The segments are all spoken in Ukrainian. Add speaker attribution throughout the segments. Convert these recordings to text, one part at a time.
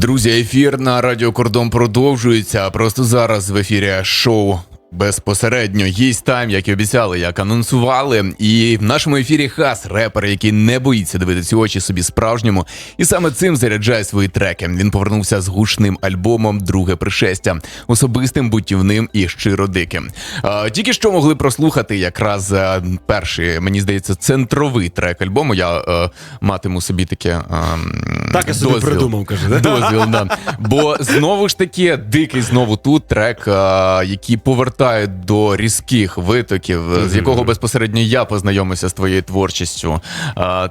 Speaker 1: Друзі, ефір на Радіо Кордон продовжується. Просто зараз в ефірі шоу. Безпосередньо їсть тайм, як і обіцяли, як анонсували. І в нашому ефірі хас репер, який не боїться дивитися очі собі справжньому, і саме цим заряджає свої треки. Він повернувся з гучним альбомом Друге пришестя, особистим, бутівним і щиро диким. А, тільки що могли прослухати якраз е, перший, мені здається, центровий трек альбому. Я е, матиму собі таке е,
Speaker 2: Так я собі
Speaker 1: дозвіл.
Speaker 2: придумав, каже. да?
Speaker 1: Дозвіл, да. Бо знову ж таки, дикий знову тут трек, а, який повертає до різких витоків, з якого безпосередньо я познайомився з твоєю творчістю.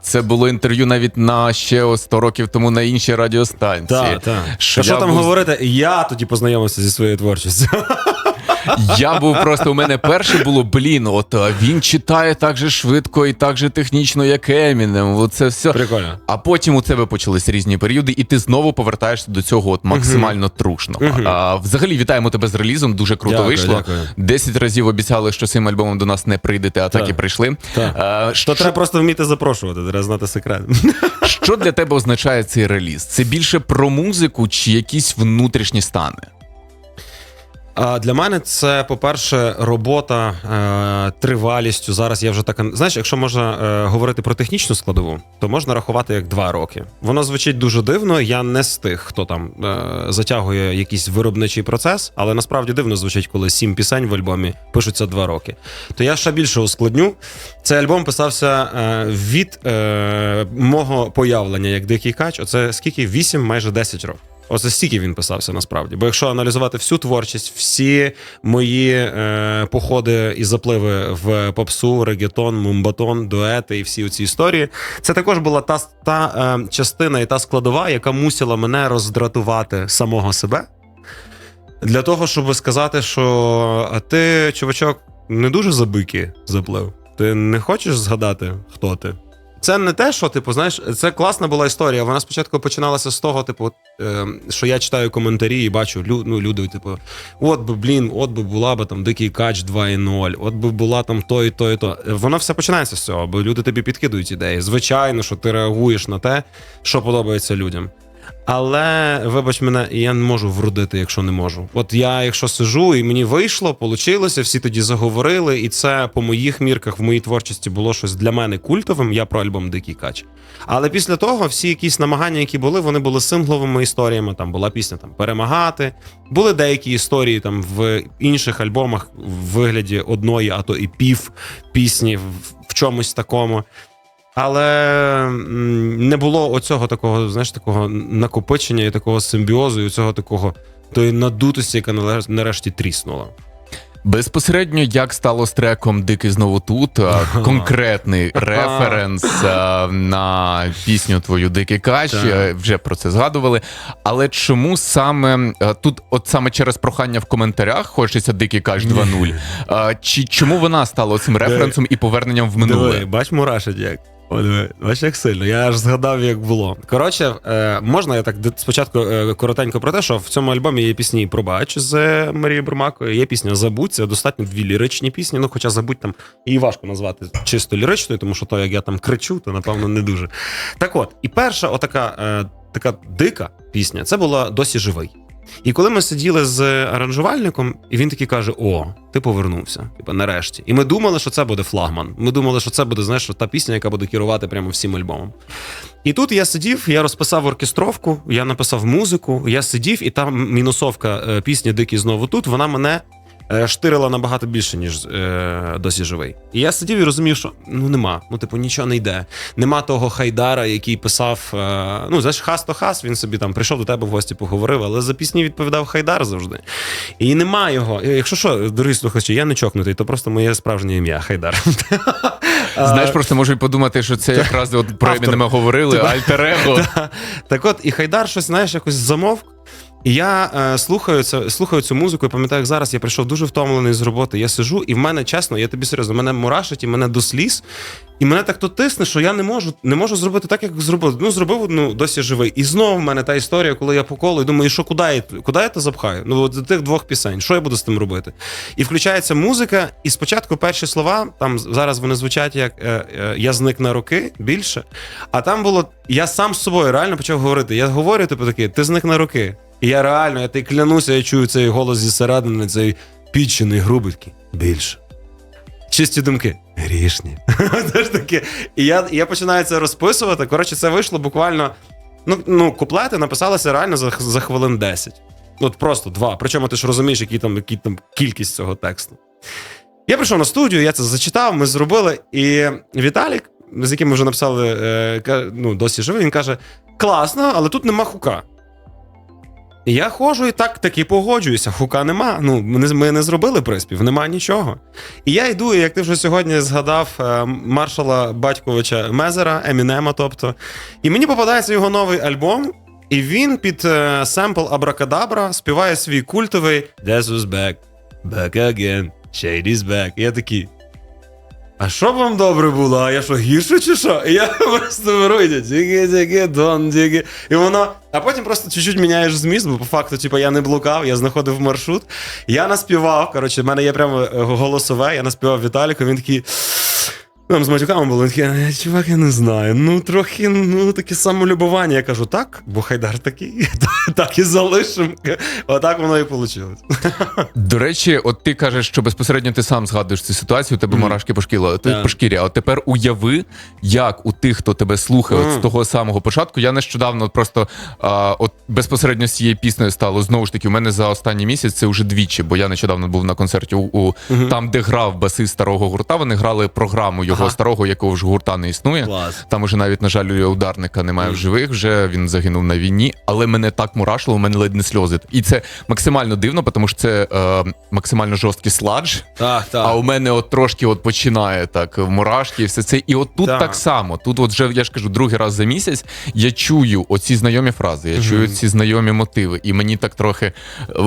Speaker 1: Це було інтерв'ю навіть на ще 100 років тому на іншій радіостанції.
Speaker 2: Так, так.
Speaker 1: Що
Speaker 2: Та що там
Speaker 1: був-
Speaker 2: говорити? Я тоді познайомився зі своєю творчістю.
Speaker 1: Я був просто у мене перше було блін. От він читає так же швидко і так же технічно, як Емінем. Оце все.
Speaker 2: Прикольно.
Speaker 1: А потім у тебе почались різні періоди, і ти знову повертаєшся до цього от максимально трушного. А, взагалі вітаємо тебе з релізом. Дуже круто
Speaker 2: Дякую,
Speaker 1: вийшло.
Speaker 2: дякую.
Speaker 1: Десять разів обіцяли, що цим альбомом до нас не прийдете, а так,
Speaker 2: Так.
Speaker 1: і прийшли.
Speaker 2: Так.
Speaker 1: А, що,
Speaker 2: треба просто вміти запрошувати, треба знати секрет.
Speaker 1: що для тебе означає цей реліз? Це більше про музику чи якісь внутрішні стани?
Speaker 2: Для мене це, по-перше, робота е, тривалістю. Зараз я вже так. Знаєш, якщо можна е, говорити про технічну складову, то можна рахувати як два роки. Воно звучить дуже дивно. Я не з тих, хто там е, затягує якийсь виробничий процес, але насправді дивно звучить, коли сім пісень в альбомі пишуться два роки. То я ще більше ускладню. Цей альбом писався від мого появлення як дикий кач. Оце скільки? Вісім, майже 10 років. Оце стільки він писався насправді. Бо якщо аналізувати всю творчість, всі мої е, походи і запливи в попсу, регетон, мумбатон, дуети і всі ці історії, це також була та, та е, частина і та складова, яка мусила мене роздратувати самого себе. Для того, щоб сказати, що ти, чувачок, не дуже забики заплив. Ти не хочеш згадати, хто ти? Це не те, що, типу, знаєш, це класна була історія. Вона спочатку починалася з того, типу, е, що я читаю коментарі і бачу лю, ну, люди, типу, от би, блін, от би була би там дикий кач 2.0, от би була там то і то, і то. Воно все починається з цього, бо люди тобі підкидують ідеї. Звичайно, що ти реагуєш на те, що подобається людям. Але вибач мене, я не можу вродити, якщо не можу. От я, якщо сижу, і мені вийшло, получилося, всі тоді заговорили, і це по моїх мірках в моїй творчості було щось для мене культовим. Я про альбом Дикий Кач. Але після того всі якісь намагання, які були, вони були сингловими історіями. Там була пісня там перемагати. Були деякі історії там в інших альбомах в вигляді одної, а то і пів пісні в чомусь такому. Але не було оцього такого, знаєш, такого накопичення і такого симбіозу, і цього такого тої надутості, яка нарешті тріснула.
Speaker 1: Безпосередньо, як стало з треком Дикий знову тут, конкретний референс на пісню твою Дикий кач, е, вже про це згадували. Але чому саме тут, от саме через прохання в коментарях, хочеться Дикий кач 2.0, а, чи чому вона стала цим референсом і поверненням в минуле?
Speaker 2: Бач, мурашить як. О, диви, бач, як сильно. Я аж згадав, як було. Коротше, е, можна я так спочатку е, коротенько про те, що в цьому альбомі є пісні Пробач з е, Марією Бурмакою, є пісня Забудь. Це достатньо дві ліричні пісні. Ну, хоча забудь там її важко назвати чисто ліричною, тому що то, як я там кричу, то напевно не дуже. Так от, і перша отака е, така дика пісня, це була досі живий. І коли ми сиділи з аранжувальником, і він такий каже: О, ти повернувся, типа нарешті. І ми думали, що це буде флагман. Ми думали, що це буде знаєш, та пісня, яка буде керувати прямо всім альбомом. І тут я сидів, я розписав оркестровку, я написав музику, я сидів, і там мінусовка е, пісні Дикий знову тут. Вона мене штирила набагато більше, ніж е, досі живий. І я сидів і розумів, що ну нема. Ну, типу, нічого не йде. Нема того хайдара, який писав. Е, ну, знаєш, хас то хас, він собі там прийшов до тебе в гості, поговорив, але за пісні відповідав хайдар завжди. І нема його. Якщо що, дорогі слухачі, я не чокнутий, то просто моє справжнє ім'я Хайдар.
Speaker 1: Знаєш, просто можуть подумати, що це якраз от про. Емінема говорили, альтер-его.
Speaker 2: Так от, і Хайдар щось, знаєш, якось замовк. І я е, слухаю, це, слухаю цю музику і пам'ятаю, як зараз я прийшов дуже втомлений з роботи. Я сижу, і в мене чесно, я тобі серйозно, мене мурашить і мене до сліз. І мене так то тисне, що я не можу, не можу зробити так, як зробив. Ну, зробив, ну, досі живий. І знову в мене та історія, коли я по колу і думаю, що куди я, куди я це запхаю? Ну, от з тих двох пісень, що я буду з тим робити? І включається музика, і спочатку перші слова, там зараз вони звучать як е, е, я зник на роки більше. А там було, я сам з собою реально почав говорити. Я говорю, типу такий, ти зник на роки. І я реально, я ти клянуся, я чую цей голос зі середини, цей підчений, грубий більше. Чисті думки. Грішні. І я, я починаю це розписувати. Коротше, це вийшло буквально. Ну, ну куплети написалися реально за, за хвилин 10. От просто два. Причому ти ж розумієш, які там, які там кількість цього тексту. Я прийшов на студію, я це зачитав, ми зробили. І Віталік, з яким ми вже написали, е, ну, досі живий, він каже: класно, але тут нема хука. Я ходжу і так таки погоджуюся. Хука нема. Ну, ми не, зробили приспів, нема нічого. І я йду, і як ти вже сьогодні згадав е, маршала Батьковича Мезера, Емінема, тобто. І мені попадається його новий альбом, і він під е, семпл Абракадабра співає свій культовий Death was back, back again, Shady's back. Я такий. А що вам добре було? А я що, гірше чи що? І я просто беру і тіки, тіки, дон, тіки. І воно. А потім просто чуть-чуть міняєш зміст, бо по факту, типу, я не блукав, я знаходив маршрут. Я наспівав. Коротше, в мене є прямо е, голосове, я наспівав Віталіку, він такий. Там з матюками було, такий, «Е, чувак, я не знаю. Ну, трохи, ну, таке самолюбування. Я кажу, так, бо Хайдар такий, так і залишимо. Отак воно і вийшло.
Speaker 1: До речі, от ти кажеш, що безпосередньо ти сам згадуєш цю ситуацію, у тебе
Speaker 2: Мгм.
Speaker 1: мурашки по шкілі, ти
Speaker 2: Так.
Speaker 1: по шкірі. А от тепер уяви, як у тих, хто тебе слухає, от з того самого початку. Я нещодавно просто а, от безпосередньо з цією піснею стало знову ж таки. У мене за останній місяць це вже двічі, бо я нещодавно був на концерті у, у
Speaker 2: Мгм.
Speaker 1: там, де грав басист старого гурта. Вони грали програму його
Speaker 2: Ага.
Speaker 1: старого, якого ж гурта не існує.
Speaker 2: Клас.
Speaker 1: Там уже навіть, на жаль, ударника немає в живих. Вже він загинув на війні, але мене так мурашило, у мене ледь не сльози. І це максимально дивно, тому що це е, максимально жорсткий сладж.
Speaker 2: Так, так.
Speaker 1: А у мене от трошки от починає так мурашки, і все це. І от тут
Speaker 2: Так.
Speaker 1: так само. Тут, от вже я ж кажу, другий раз за місяць я чую оці знайомі фрази, я чую ці знайомі мотиви. І мені так трохи. е,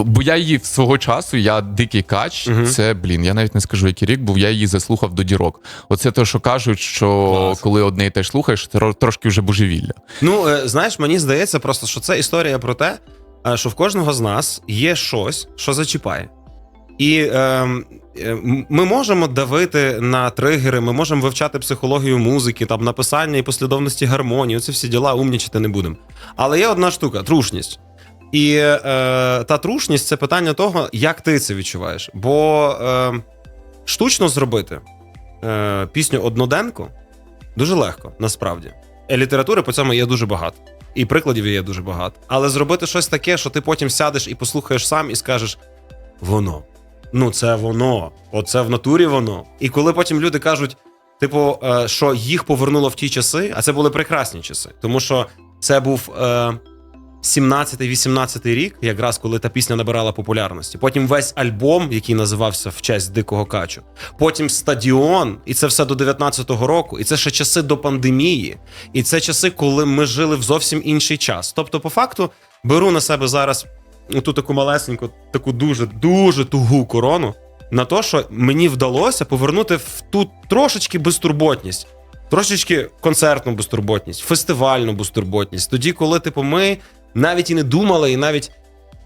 Speaker 1: Бо я її свого часу, я дикий кач. Це блін, я навіть не скажу, який рік був. Я її заслухав до дірок. Оце те, що кажуть, що
Speaker 2: Клас.
Speaker 1: коли одне і те ж слухаєш, це трошки вже божевілля.
Speaker 2: Ну, е, знаєш, мені здається просто, що це історія про те, е, що в кожного з нас є щось, що зачіпає. І е, е, ми можемо давити на тригери, ми можемо вивчати психологію музики, там написання і послідовності гармонії. Це всі діла умнічити не будемо. Але є одна штука трушність. І е, та трушність це питання того, як ти це відчуваєш. Бо е, штучно зробити е, пісню одноденку дуже легко, насправді. Е, Літератури по цьому є дуже багато. І прикладів є дуже багато. Але зробити щось таке, що ти потім сядеш і послухаєш сам і скажеш: воно. Ну, це воно. Оце в натурі воно. І коли потім люди кажуть, типу, е, що їх повернуло в ті часи, а це були прекрасні часи, тому що це був. 17-18 рік, якраз коли та пісня набирала популярності. Потім весь альбом, який називався в честь Дикого Качу. Потім стадіон, і це все до 19-го року. І це ще часи до пандемії. І це часи, коли ми жили в зовсім інший час. Тобто, по факту, беру на себе зараз ту таку малесеньку, таку дуже дуже тугу корону на те, що мені вдалося повернути в ту трошечки безтурботність. Трошечки концертну безтурботність, фестивальну безтурботність. Тоді, коли, типу, ми навіть і не думали, і навіть.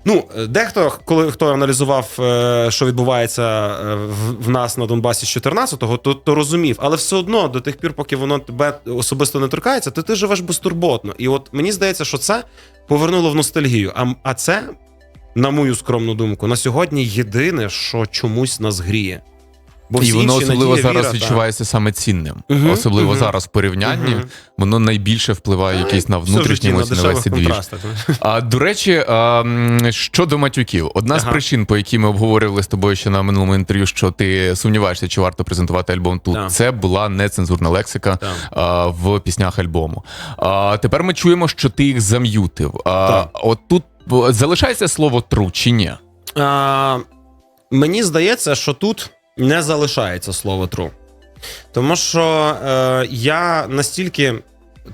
Speaker 2: Ну, е, дехто, коли хто аналізував, е, що відбувається е, в, нас на Донбасі з 14-го, то, то розумів. Але все одно, до тих пір, поки воно тебе особисто не торкається, то ти живеш безтурботно. І от мені здається, що це повернуло в ностальгію. А, а це, на мою скромну думку, на сьогодні єдине, що чомусь нас гріє. Бо
Speaker 1: і воно особливо
Speaker 2: надія,
Speaker 1: зараз
Speaker 2: віра, та.
Speaker 1: відчувається саме цінним.
Speaker 2: Мгм,
Speaker 1: Особливо
Speaker 2: мгм.
Speaker 1: зараз в порівнянні.
Speaker 2: Мгм.
Speaker 1: Воно найбільше впливає якийсь на
Speaker 2: Все в житті
Speaker 1: внутрішні
Speaker 2: на
Speaker 1: емоції, на
Speaker 2: дешевих
Speaker 1: весь цей двіж. А до речі, а, щодо матюків, одна з причин, по якій ми обговорювали з тобою ще на минулому інтерв'ю, що ти сумніваєшся, чи варто презентувати альбом тут.
Speaker 2: Так.
Speaker 1: Це була нецензурна лексика
Speaker 2: Так.
Speaker 1: а, в піснях альбому. А тепер ми чуємо, що ти їх зам'ютив. А,
Speaker 2: Так.
Speaker 1: от тут залишається слово тру чи ні?
Speaker 2: А, мені здається, що тут не залишається слово true. Тому що е, я настільки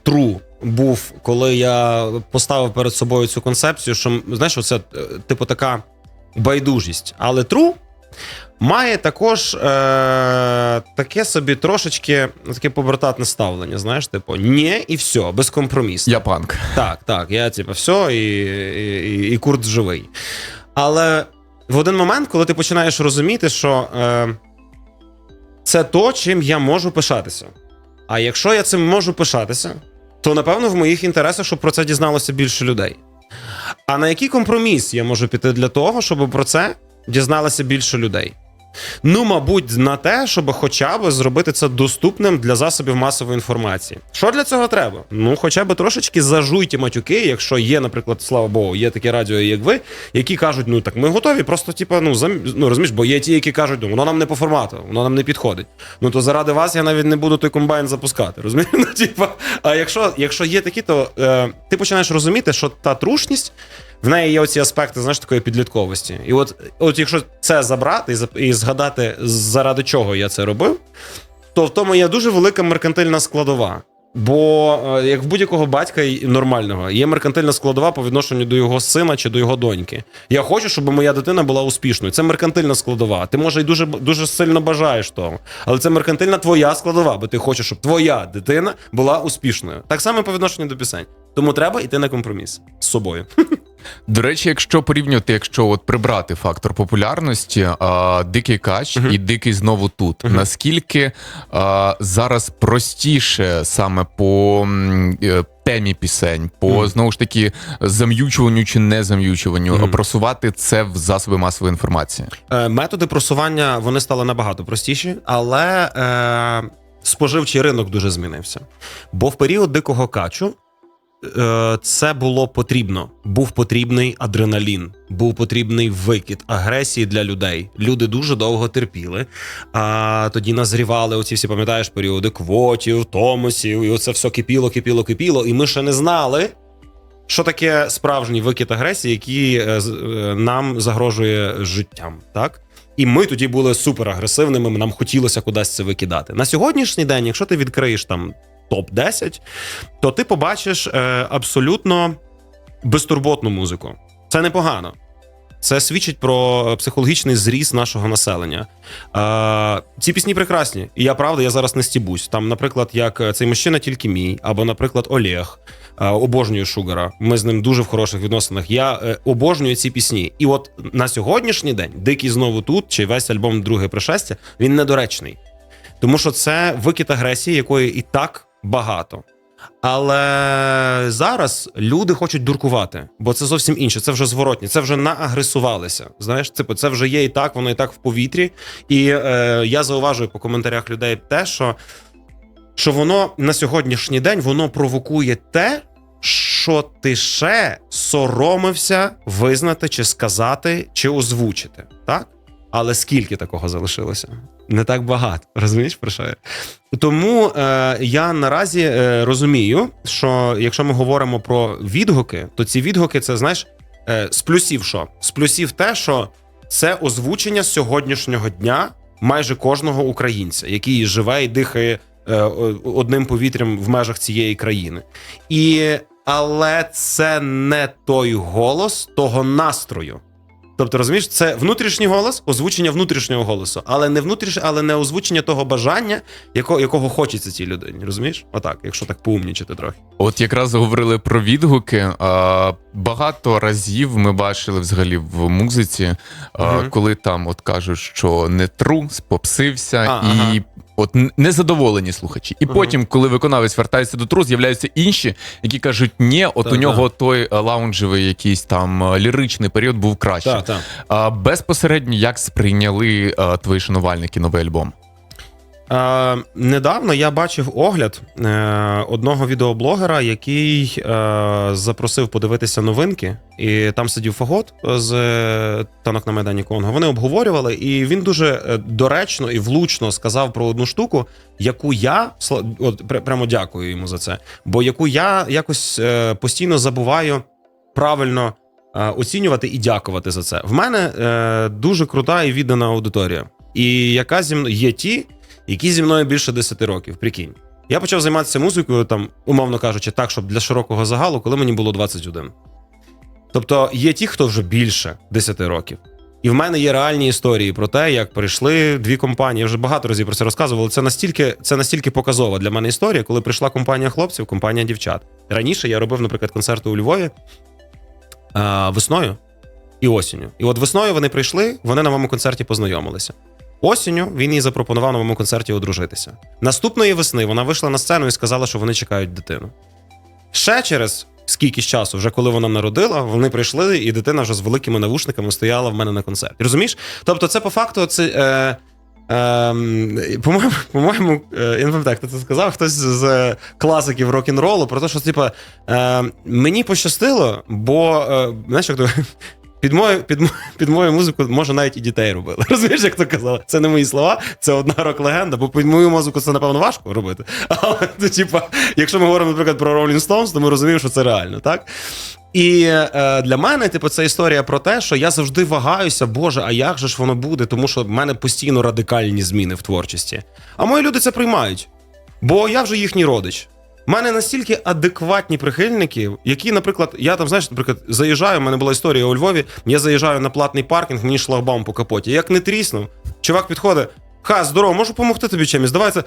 Speaker 2: true був, коли я поставив перед собою цю концепцію, що знаєш, оце е, типу така байдужість. Але true має також е, таке собі трошечки таке побрататне ставлення. Знаєш, типу, ні, і все, без компромісу.
Speaker 1: Я панк.
Speaker 2: Так, так, я типу, все, і, і, і курт живий. Але в один момент, коли ти починаєш розуміти, що е, це то, чим я можу пишатися. А якщо я цим можу пишатися, то напевно в моїх інтересах, щоб про це дізналося більше людей. А на який компроміс я можу піти для того, щоб про це дізналося більше людей? Ну, мабуть, на те, щоб хоча б зробити це доступним для засобів масової інформації. Що для цього треба? Ну, хоча б трошечки зажуйте матюки, якщо є, наприклад, слава Богу, є таке радіо, як ви, які кажуть, ну так ми готові, просто типа, ну зам... ну розумієш, бо є ті, які кажуть, ну воно нам не по формату, воно нам не підходить. Ну то заради вас я навіть не буду той комбайн запускати. Розумієш? Ну, типа, а якщо, якщо є такі, то е, ти починаєш розуміти, що та трушність. В неї є оці аспекти, знаєш, такої підлітковості. І от, от якщо це забрати і, згадати, заради чого я це робив, то в тому є дуже велика меркантильна складова. Бо е, як в будь-якого батька й- нормального є меркантильна складова по відношенню до його сина чи до його доньки. Я хочу, щоб моя дитина була успішною. Це меркантильна складова. Ти може і дуже дуже сильно бажаєш того, але це меркантильна твоя складова, бо ти хочеш, щоб твоя дитина була успішною. Так само по відношенню до пісень. Тому треба йти на компроміс з собою.
Speaker 1: До речі, якщо порівнювати, якщо от прибрати фактор популярності, а, дикий кач і дикий знову тут. Наскільки а, зараз простіше саме по е, темі пісень, по
Speaker 2: Мгм.
Speaker 1: знову ж таки зам'ючуванню чи не зам'ючуванню,
Speaker 2: Мгм.
Speaker 1: просувати це в засоби масової інформації?
Speaker 2: Е, Методи просування вони стали набагато простіші, але е, споживчий ринок дуже змінився. Бо в період дикого качу це було потрібно. Був потрібний адреналін, був потрібний викид агресії для людей. Люди дуже довго терпіли. А тоді назрівали оці всі, пам'ятаєш, періоди квотів, томосів, і оце все кипіло, кипіло, кипіло. І ми ще не знали. Що таке справжній викид агресії, який е, е, нам загрожує життям, так? І ми тоді були суперагресивними, нам хотілося кудись це викидати. На сьогоднішній день, якщо ти відкриєш там топ-10, то ти побачиш е, абсолютно безтурботну музику. Це непогано. Це свідчить про психологічний зріст нашого населення. Е, ці пісні прекрасні. І я правда, я зараз не стібусь. Там, наприклад, як е, цей мужчина тільки мій, або, наприклад, Олег. Е, обожнюю Шугара. Ми з ним дуже в хороших відносинах. Я е, обожнюю ці пісні. І от на сьогоднішній день Дикий знову тут, чи весь альбом Друге пришестя, він недоречний. Тому що це викид агресії, якої і так багато. Але зараз люди хочуть дуркувати, бо це зовсім інше. Це вже зворотні, це вже наагресувалися. Знаєш, типу, це вже є і так, воно і так в повітрі. І е, я зауважую по коментарях людей те, що, що воно на сьогоднішній день воно провокує те, що ти ще соромився визнати, чи сказати, чи озвучити. Так? Але скільки такого залишилося? Не так багато. Розумієш, про що я? Тому е, я наразі е, розумію, що якщо ми говоримо про відгуки, то ці відгуки це знаєш е, з плюсів що? З плюсів те, що це озвучення сьогоднішнього дня майже кожного українця, який живе і дихає е, одним повітрям в межах цієї країни. І але це не той голос того настрою. Тобто, розумієш, це внутрішній голос, озвучення внутрішнього голосу, але не внутрішнє, але не озвучення того бажання, якого, якого хочеться цій людині. Розумієш? Отак, якщо так поумнічити трохи.
Speaker 1: От якраз говорили про відгуки. А, багато разів ми бачили взагалі в музиці, а,
Speaker 2: Мгм.
Speaker 1: коли там от кажуть, що не тру, спопсився,
Speaker 2: А,
Speaker 1: і
Speaker 2: ага.
Speaker 1: От незадоволені слухачі. І
Speaker 2: Мгм.
Speaker 1: потім, коли виконавець вертається до тру, з'являються інші, які кажуть, ні, от
Speaker 2: Так,
Speaker 1: у нього той е, лаунжевий якийсь там е, ліричний період був краще.
Speaker 2: Так, так.
Speaker 1: Безпосередньо як сприйняли е, твої шанувальники новий альбом?
Speaker 2: Е, недавно я бачив огляд е, одного відеоблогера, який е, запросив подивитися новинки, і там сидів Фагот з е, танок на Майдані Конго. Вони обговорювали, і він дуже е, доречно і влучно сказав про одну штуку, яку я от, прямо дякую йому за це. Бо яку я якось е, постійно забуваю правильно е, оцінювати і дякувати за це. В мене е, дуже крута і віддана аудиторія. І яка зі мною є ті, які зі мною більше 10 років, прикинь. Я почав займатися музикою, там, умовно кажучи, так, щоб для широкого загалу, коли мені було 21. Тобто є ті, хто вже більше 10 років. І в мене є реальні історії про те, як прийшли дві компанії. Я вже багато разів про це розказував. але Це настільки, це настільки показова для мене історія, коли прийшла компанія хлопців, компанія дівчат. Раніше я робив, наприклад, концерти у Львові весною і осінню. І от весною вони прийшли, вони на моєму концерті познайомилися. Осінню він їй запропонував на моєму концерті одружитися. Наступної весни вона вийшла на сцену і сказала, що вони чекають дитину. Ще через скільки часу, вже коли вона народила, вони прийшли, і дитина вже з великими навушниками стояла в мене на концерті. Розумієш? Тобто, це по факту це. Е, Ем, по-моєму, по-моєму, е, я не пам'ятаю, хто це сказав, хтось з класиків рок-н-ролу про те, що типа, е, мені пощастило, бо е, знаєш, як. Під мою, під, під мою музику може навіть і дітей робили. Розумієш, як то казали? Це не мої слова, це одна рок-легенда, бо під мою музику це, напевно, важко робити. Але, ну, типа, якщо ми говоримо, наприклад, про Rolling Stones, то ми розуміємо, що це реально, так? І е, для мене, типу, це історія про те, що я завжди вагаюся, Боже, а як же ж воно буде? Тому що в мене постійно радикальні зміни в творчості. А мої люди це приймають, бо я вже їхній родич. У мене настільки адекватні прихильники, які, наприклад, я там, знаєш, наприклад, заїжджаю, в мене була історія у Львові, я заїжджаю на платний паркінг, мені шлагбаум по капоті. Як не тріснув, чувак підходить. Ха, здорово, можу допомогти тобі чимось. Давай це.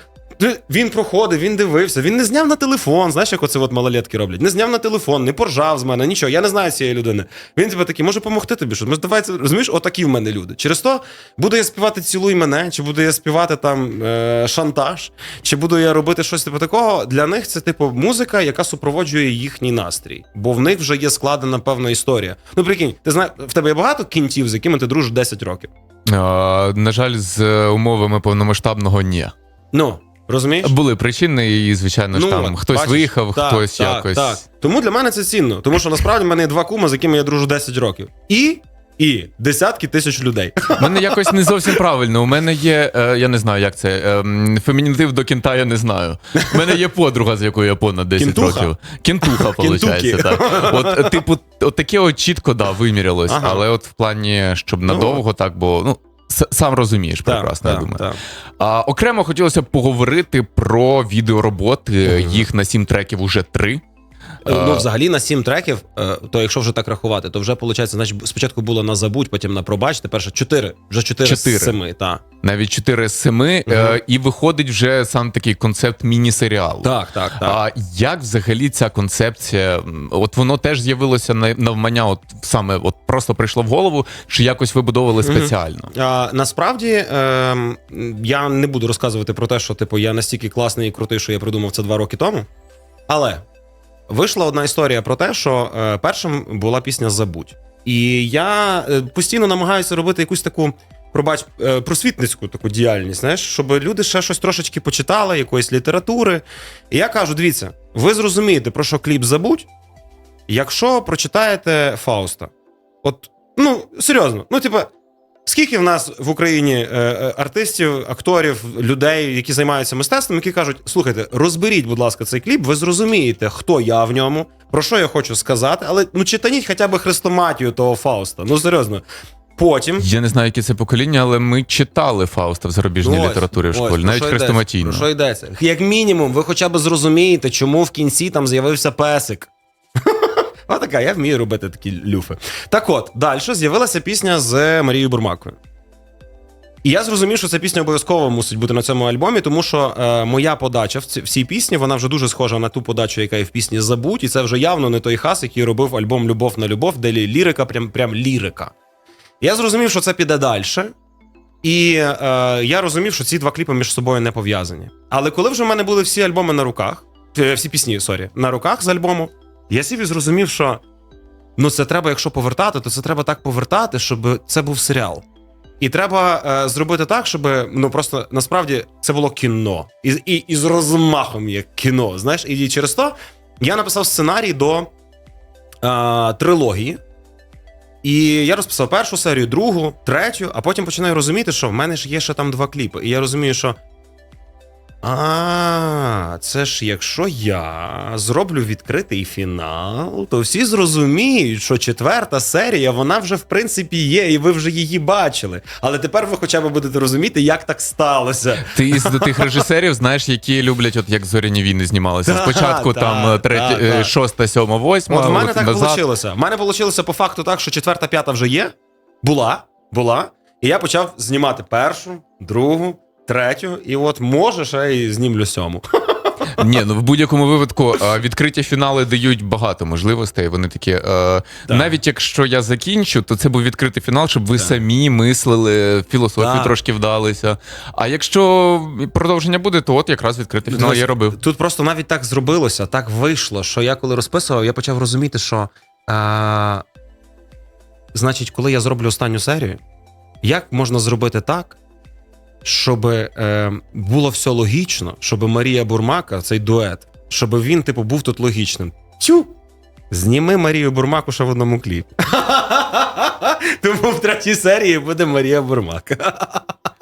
Speaker 2: Він проходив, він дивився, він не зняв на телефон. Знаєш, як оце от малолетки роблять? Не зняв на телефон, не поржав з мене, нічого. Я не знаю цієї людини. Він тебе такий, може допомогти тобі. Що? Може, давай розумієш, отакі в мене люди. Через то буду я співати цілуй мене, чи буду я співати там е, шантаж, чи буду я робити щось типу такого. Для них це типу музика, яка супроводжує їхній настрій. Бо в них вже є складена певна історія. Ну прикинь, ти знаєш, в тебе є багато кінтів, з якими ти дружиш 10 років.
Speaker 1: А, на жаль, з умовами повномасштабного ні.
Speaker 2: Ну. Розумієш?
Speaker 1: Були причини, і, звичайно ж, там хтось
Speaker 2: бачиш?
Speaker 1: виїхав,
Speaker 2: Так,
Speaker 1: хтось
Speaker 2: так,
Speaker 1: якось.
Speaker 2: Так. Тому для мене це цінно. Тому що насправді в мене є два кума, з якими я дружу 10 років. І, і десятки тисяч людей.
Speaker 1: У мене якось не зовсім правильно. У мене є, е, я не знаю, як це. е, фемінітив до кінта я не знаю. У мене є подруга, з якою я понад 10
Speaker 2: Кінтуха?
Speaker 1: років. Кінтуха, виходить. Так. От, типу, от таке от чітко да, вимірялось,
Speaker 2: Ага.
Speaker 1: але от в плані, щоб надовго так, бо ну. Сам розумієш прекрасно, я думаю.
Speaker 2: так.
Speaker 1: А, окремо хотілося б поговорити про відеороботи. Їх на сім треків уже три.
Speaker 2: Ну, взагалі на 7 треків, е, то якщо вже так рахувати, то вже виходить, значить, спочатку було на забудь, потім на пробач, тепер ще 4. Вже
Speaker 1: Чотири.
Speaker 2: з 7, так.
Speaker 1: Навіть 4 з 7, е, і виходить вже сам такий концепт міні-серіалу.
Speaker 2: Так, так, так.
Speaker 1: А як взагалі ця концепція? От воно теж з'явилося на- навмання, от саме от просто прийшло в голову, чи якось вибудовували спеціально?
Speaker 2: А, насправді ем, я не буду розказувати про те, що типу я настільки класний і крутий, що я придумав це два роки тому. Але вийшла одна історія про те, що е, першим була пісня Забудь. І я е, постійно намагаюся робити якусь таку. Пробач е, просвітницьку таку діяльність, знаєш, щоб люди ще щось трошечки почитали, якоїсь літератури. І я кажу: дивіться, ви зрозумієте, про що кліп забудь, якщо прочитаєте Фауста. От, ну, серйозно, ну, типа, Скільки в нас в Україні е, е, артистів, акторів, людей, які займаються мистецтвом, які кажуть: слухайте, розберіть, будь ласка, цей кліп, ви зрозумієте, хто я в ньому, про що я хочу сказати, але ну читаніть хоча б хрестоматію того Фауста. Ну серйозно. Потім.
Speaker 1: Я не знаю, яке це покоління, але ми читали Фауста в зарубіжній
Speaker 2: Ось,
Speaker 1: літературі в школі,
Speaker 2: про
Speaker 1: навіть хрестоматійно.
Speaker 2: Про що йдеться? Як мінімум, ви хоча б зрозумієте, чому в кінці там з'явився песик. Отака, я вмію робити такі люфи. Так от, далі з'явилася пісня з Марією Бурмакою. І я зрозумів, що ця пісня обов'язково мусить бути на цьому альбомі, тому що е, моя подача в, ці, в цій пісні вона вже дуже схожа на ту подачу, яка є в пісні Забудь, і це вже явно не той хас, який робив альбом Любов на любов, де лірика, прям, прям лірика. Я зрозумів, що це піде далі. І е, я розумів, що ці два кліпи між собою не пов'язані. Але коли вже в мене були всі альбоми на руках, е, всі пісні, сорі, на руках з альбому, я сів і зрозумів, що ну це треба, якщо повертати, то це треба так повертати, щоб це був серіал. І треба е, зробити так, щоб ну просто насправді це було кіно. І, і, і з розмахом як кіно. Знаєш, і через то я написав сценарій до е, трилогії. І я розписав першу серію, другу, третю, а потім починаю розуміти, що в мене ж є ще там два кліпи. І я розумію, що А, це ж якщо я зроблю відкритий фінал, то всі зрозуміють, що четверта серія, вона вже в принципі є, і ви вже її бачили. Але тепер ви хоча б будете розуміти, як так сталося.
Speaker 1: Ти із тих режисерів, знаєш, які люблять, от як зоряні війни знімалися.
Speaker 2: Да,
Speaker 1: Спочатку
Speaker 2: да,
Speaker 1: там
Speaker 2: да,
Speaker 1: третя,
Speaker 2: да.
Speaker 1: е, шоста, сьома, восьма.
Speaker 2: От в мене так вийшло. В мене вийшло по факту так, що четверта, п'ята вже є. Була, була. І я почав знімати першу, другу, третю, і от може ще і знімлю сьому.
Speaker 1: Ні, ну в будь-якому випадку е, відкриті фінали дають багато можливостей. Вони такі. е, Навіть якщо я закінчу, то це був відкритий фінал, щоб ви
Speaker 2: Так.
Speaker 1: самі мислили, філософію
Speaker 2: Так.
Speaker 1: трошки вдалися. А якщо продовження буде, то от якраз відкритий фінал я робив.
Speaker 2: Тут просто навіть так зробилося, так вийшло, що я коли розписував, я почав розуміти, що. А, значить, коли я зроблю останню серію, як можна зробити так, щоб е, було все логічно, щоб Марія Бурмака, цей дует, щоб він, типу, був тут логічним. Тю! Зніми Марію Бурмаку ще в одному кліпі. Тому в третій серії буде Марія Бурмака.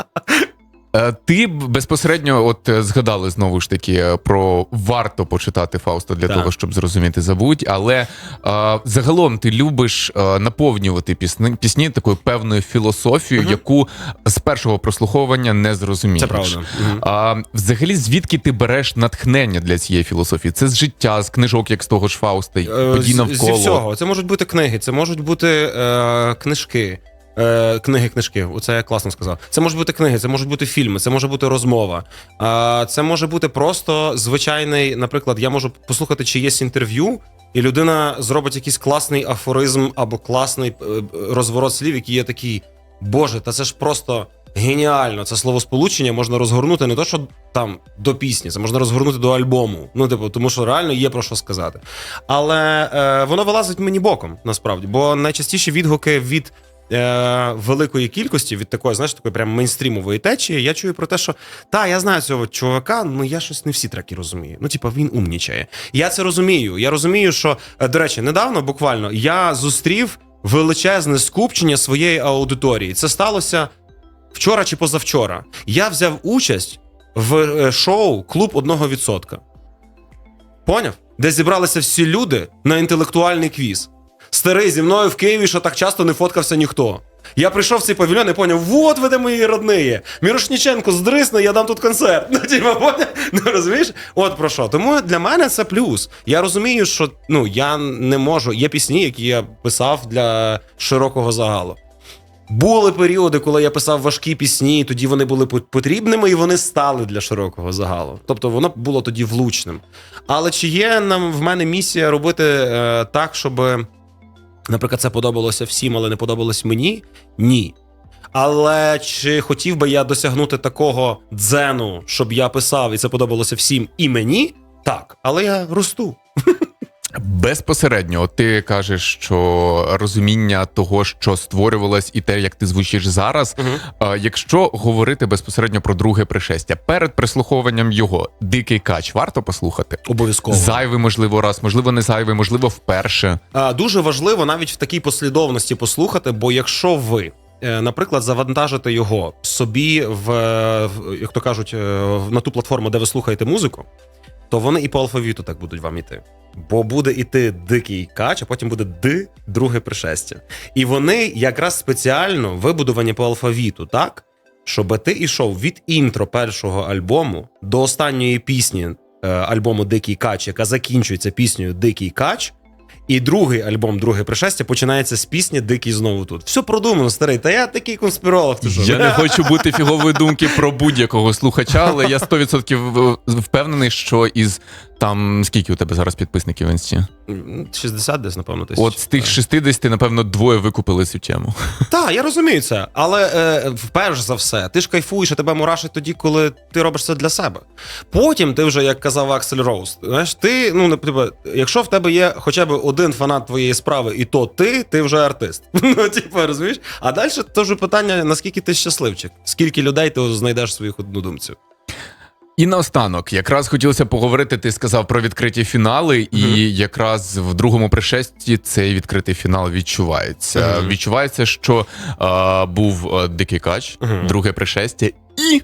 Speaker 1: Е, Ти безпосередньо, от е, згадали знову ж таки е, про варто почитати Фауста для
Speaker 2: Так.
Speaker 1: того, щоб зрозуміти забудь. Але е, загалом ти любиш наповнювати пісні, пісні такою певною філософією,
Speaker 2: Мгм.
Speaker 1: яку з першого прослуховування не зрозумієш.
Speaker 2: Це правда. Мгм.
Speaker 1: А взагалі, звідки ти береш натхнення для цієї філософії? Це з життя, з книжок, як з того ж Фауста,
Speaker 2: Е,
Speaker 1: подій навколо.
Speaker 2: Зі всього. Це можуть бути книги, це можуть бути е, книжки. Е, книги, книжки, оце я класно сказав. Це можуть бути книги, це можуть бути фільми, це може бути розмова. А це може бути просто звичайний, наприклад, я можу послухати чиєсь інтерв'ю, і людина зробить якийсь класний афоризм або класний е, розворот слів, який є такий. Боже, та це ж просто геніально. Це словосполучення можна розгорнути не то, що там до пісні, це можна розгорнути до альбому. Ну, типу, тому що реально є про що сказати. Але е, воно вилазить мені боком, насправді, бо найчастіші відгуки від. Е, великої кількості від такої, знаєш, такої прям мейнстрімової течії, я чую про те, що та, я знаю цього чувака, ну я щось не всі треки розумію. Ну, типа, він умнічає. Я це розумію. Я розумію, що, е, до речі, недавно буквально я зустрів величезне скупчення своєї аудиторії. Це сталося вчора чи позавчора. Я взяв участь в е, шоу Клуб одного відсотка. Поняв? Де зібралися всі люди на інтелектуальний квіз. Старий зі мною в Києві, що так часто не фоткався ніхто. Я прийшов в цей павільйон і поняв, вот ви де мої родниї. Мірошніченко здрисне, я дам тут концерт. Ну, типа? Ну, розумієш? От про що. Тому для мене це плюс. Я розумію, що ну, я не можу. Є пісні, які я писав для широкого загалу. Були періоди, коли я писав важкі пісні, і тоді вони були потрібними, і вони стали для широкого загалу. Тобто воно було тоді влучним. Але чи є нам в мене місія робити е, так, щоб, наприклад, це подобалося всім, але не подобалось мені? Ні. Але чи хотів би я досягнути такого дзену, щоб я писав і це подобалося всім і мені? Так, але я росту.
Speaker 1: Безпосередньо, ти кажеш, що розуміння того, що створювалось, і те, як ти звучиш зараз. А, якщо говорити безпосередньо про друге пришестя, перед прислуховуванням його дикий кач варто послухати.
Speaker 2: Обов'язково.
Speaker 1: Зайвий, можливо, раз, можливо, не зайвий, можливо, вперше.
Speaker 2: Дуже важливо навіть в такій послідовності послухати, бо якщо ви. е, Наприклад, завантажите його собі в, в як то кажуть, е, на ту платформу, де ви слухаєте музику, то вони і по алфавіту так будуть вам іти. Бо буде іти дикий кач, а потім буде ди, друге пришестя. І вони якраз спеціально вибудовані по алфавіту, так? Щоб ти йшов від інтро першого альбому до останньої пісні е, альбому Дикий кач, яка закінчується піснею Дикий кач. І другий альбом, друге пришестя, починається з пісні Дикий знову тут. Все продумано, старий. Та я такий конспіролог. Ти?
Speaker 1: Я не хочу бути фігової думки про будь-якого слухача, але я 100% впевнений, що із там скільки у тебе зараз підписників в інсті?
Speaker 2: 60 десь, напевно, тисяч.
Speaker 1: От з тих 60, напевно, двоє викупили цю тему.
Speaker 2: Так, я розумію це. Але е, вперше за все, ти ж кайфуєш, і тебе мурашить тоді, коли ти робиш це для себе. Потім ти вже, як казав Аксель Роуз, знаєш, ти, ну, типу, якщо в тебе є хоча б один фанат твоєї справи, і то ти, ти вже артист. Ну, типу, розумієш? А далі то вже питання, наскільки ти щасливчик, скільки людей ти знайдеш своїх однодумців.
Speaker 1: І наостанок, якраз хотілося поговорити. Ти сказав про відкриті фінали, і якраз в другому пришесті цей відкритий фінал відчувається.
Speaker 2: Мгм.
Speaker 1: Відчувається, що а, був а, дикий кач,
Speaker 2: Мгм.
Speaker 1: друге пришестя, і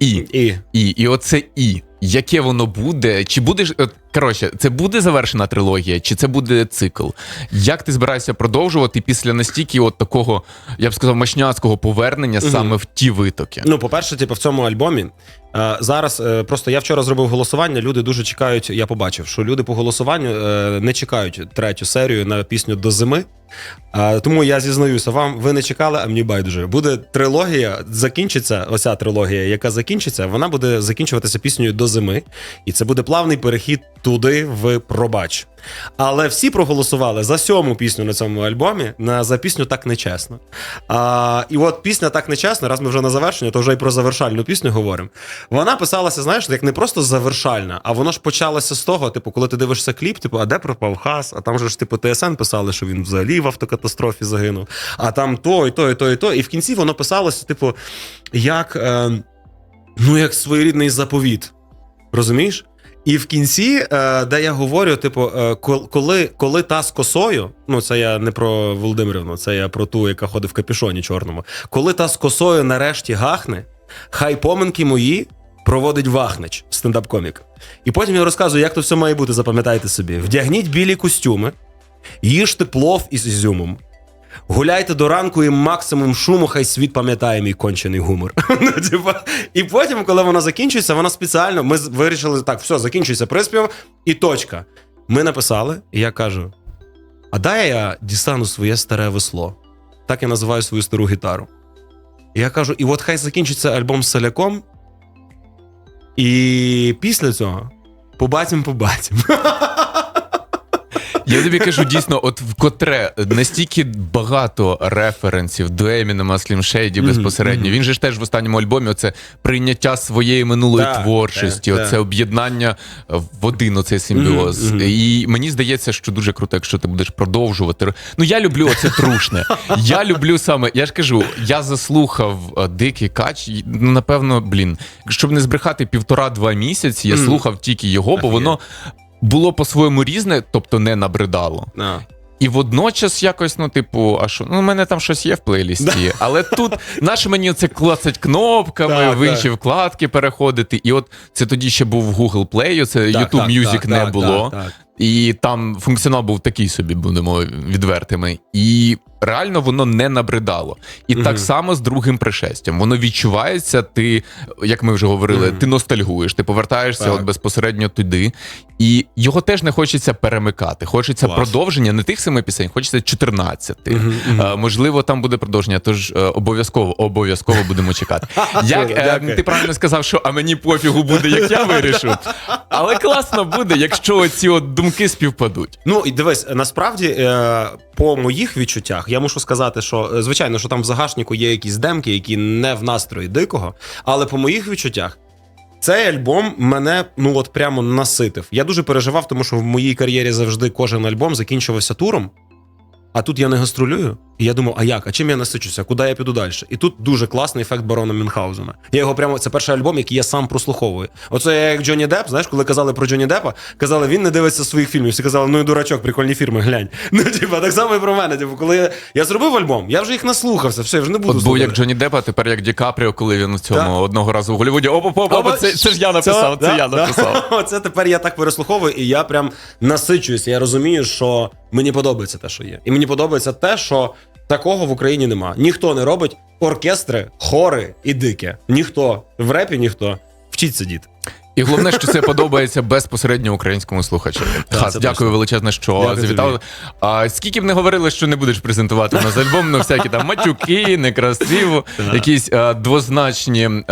Speaker 1: І.
Speaker 2: І
Speaker 1: І, і оце і. Яке воно буде? Чи буде коротше, це буде завершена трилогія, чи це буде цикл? Як ти збираєшся продовжувати після настільки от такого, я б сказав, мощняцького повернення
Speaker 2: Мгм.
Speaker 1: саме в ті витоки?
Speaker 2: Ну, по-перше, типу, в цьому альбомі зараз е, просто я вчора зробив голосування. Люди дуже чекають. Я побачив, що люди по голосуванню е, не чекають третю серію на пісню до зими. Е, тому я зізнаюся вам, ви не чекали, а мені байдуже. Буде трилогія, закінчиться. Оця трилогія, яка закінчиться, вона буде закінчуватися піснею до зими, і це буде плавний перехід туди в пробач. Але всі проголосували за сьому пісню на цьому альбомі, на за пісню так нечесно. А, і от пісня так нечесно, раз ми вже на завершення, то вже і про завершальну пісню говоримо. Вона писалася, знаєш, як не просто завершальна, а воно ж почалося з того, типу, коли ти дивишся кліп, типу, а де пропав хас? А там же ж типу ТСН писали, що він взагалі в автокатастрофі загинув. А там то, і то, і то, і то. І в кінці воно писалося, типу, як, е, ну, як своєрідний заповіт. Розумієш? І в кінці, е, де я говорю, типу, е, коли, коли та з косою, ну це я не про Володимирівну, це я про ту, яка ходить в капюшоні чорному. Коли та з косою нарешті гахне, хай поминки мої проводить Вахнич, стендап-комік. І потім я розказую, як то все має бути, запам'ятайте собі. Вдягніть білі костюми, їжте плов із ізюмом. Гуляйте до ранку і максимум шуму, хай світ пам'ятає мій кончений гумор. Ну, і потім, коли вона закінчується, вона спеціально. Ми вирішили, так, все, закінчується приспів і точка. Ми написали, і я кажу: а дай я дістану своє старе весло. Так я називаю свою стару гітару. І я кажу: і от хай закінчиться альбом з Соляком. І після цього побачимо, побачимо.
Speaker 1: Я тобі кажу дійсно, от вкотре настільки багато референсів до Емінема Слім Шейді безпосередньо. Він же ж теж в останньому альбомі оце прийняття своєї минулої
Speaker 2: Так,
Speaker 1: творчості,
Speaker 2: так,
Speaker 1: оце
Speaker 2: так.
Speaker 1: об'єднання в один оцей симбіоз. І мені здається, що дуже круто, якщо ти будеш продовжувати. Ну я люблю оце трушне. Я люблю саме, я ж кажу, я заслухав е, дикий кач. і, Ну напевно, блін, щоб не збрехати півтора-два місяці, я слухав тільки його, бо воно було по-своєму різне, тобто не набридало.
Speaker 2: А.
Speaker 1: І водночас якось, ну, типу, а що? Ну, у мене там щось є в плейлісті. Але тут наше мені це клацать кнопками,
Speaker 2: Так,
Speaker 1: в інші
Speaker 2: так.
Speaker 1: вкладки переходити. І от це тоді ще був Google Play, це
Speaker 2: Так,
Speaker 1: YouTube
Speaker 2: так,
Speaker 1: Music
Speaker 2: так,
Speaker 1: не
Speaker 2: так,
Speaker 1: було.
Speaker 2: так, так.
Speaker 1: І там функціонал був такий собі, будемо відвертими. І реально воно не набридало. І
Speaker 2: Мгм.
Speaker 1: так само з другим пришестям. Воно відчувається, ти, як ми вже говорили,
Speaker 2: Мгм.
Speaker 1: ти ностальгуєш, ти повертаєшся
Speaker 2: Так.
Speaker 1: от безпосередньо туди. І його теж не хочеться перемикати. Хочеться
Speaker 2: Клас.
Speaker 1: продовження не тих семи пісень, хочеться 14.
Speaker 2: Мгм, мгм.
Speaker 1: Е, можливо, там буде продовження, тож е, обов'язково, обов'язково будемо чекати. Як е, ти правильно сказав, що а мені пофігу буде, як я вирішу. Але класно буде, якщо ці от думки співпадуть.
Speaker 2: Ну і дивись, насправді, е, по моїх відчуттях, я мушу сказати, що е, звичайно, що там в загашнику є якісь демки, які не в настрої дикого, але по моїх відчуттях. Цей альбом мене ну от прямо наситив. Я дуже переживав, тому що в моїй кар'єрі завжди кожен альбом закінчувався туром. А тут я не гастролюю. І я думав, а як? А чим я насичуся? Куди я піду далі? І тут дуже класний ефект барона Мюнхгаузена. Я його прямо це перший альбом, який я сам прослуховую. Оце я як Джонні Депп, знаєш, коли казали про Джонні Деппа, казали, він не дивиться своїх фільмів. Всі казали, ну і дурачок, прикольні фільми, глянь. Ну, типа, так само і про мене. Типу, коли я, я зробив альбом, я вже їх наслухався, все, я вже не буду
Speaker 1: От був як Джонні Депп, а тепер як Ді Капріо, коли він у цьому
Speaker 2: Так.
Speaker 1: одного разу в Голлівуді. Оп, оп, оп, це, це ж я написав, це
Speaker 2: да,
Speaker 1: я
Speaker 2: да.
Speaker 1: написав.
Speaker 2: Оце тепер я так переслуховую, і я прям насичуюся. Я розумію, що мені подобається те, що є. І мені подобається те, що такого в Україні нема. Ніхто не робить оркестри, хори і дике. Ніхто в репі, ніхто. вчиться, дід.
Speaker 1: І головне, що це подобається безпосередньо українському слухачу.
Speaker 2: Так,
Speaker 1: Хас,
Speaker 2: це
Speaker 1: дякую
Speaker 2: точно.
Speaker 1: величезне, що
Speaker 2: Дякую
Speaker 1: завітали. А скільки б не говорили, що не будеш презентувати у нас альбом, ну всякі там матюки, некрасиво, якісь е, двозначні е,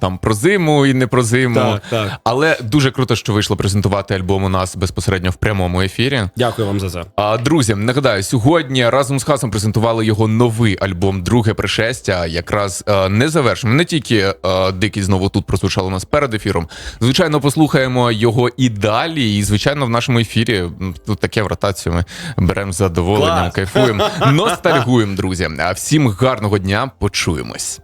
Speaker 1: там про зиму і не про зиму.
Speaker 2: Так, так.
Speaker 1: Але дуже круто, що вийшло презентувати альбом у нас безпосередньо в прямому ефірі.
Speaker 2: Дякую вам за це.
Speaker 1: А друзі, нагадаю, сьогодні разом з Хасом презентували його новий альбом Друге пришестя. Якраз е, не завершимо. Не тільки е, дикий знову тут прозвучало у нас перед ефіром. Звичайно, послухаємо його і далі. І звичайно, в нашому ефірі тут таке в ротацію ми беремо з задоволенням, кайфуємо, ностальгуємо, друзі. А всім гарного дня, почуємось.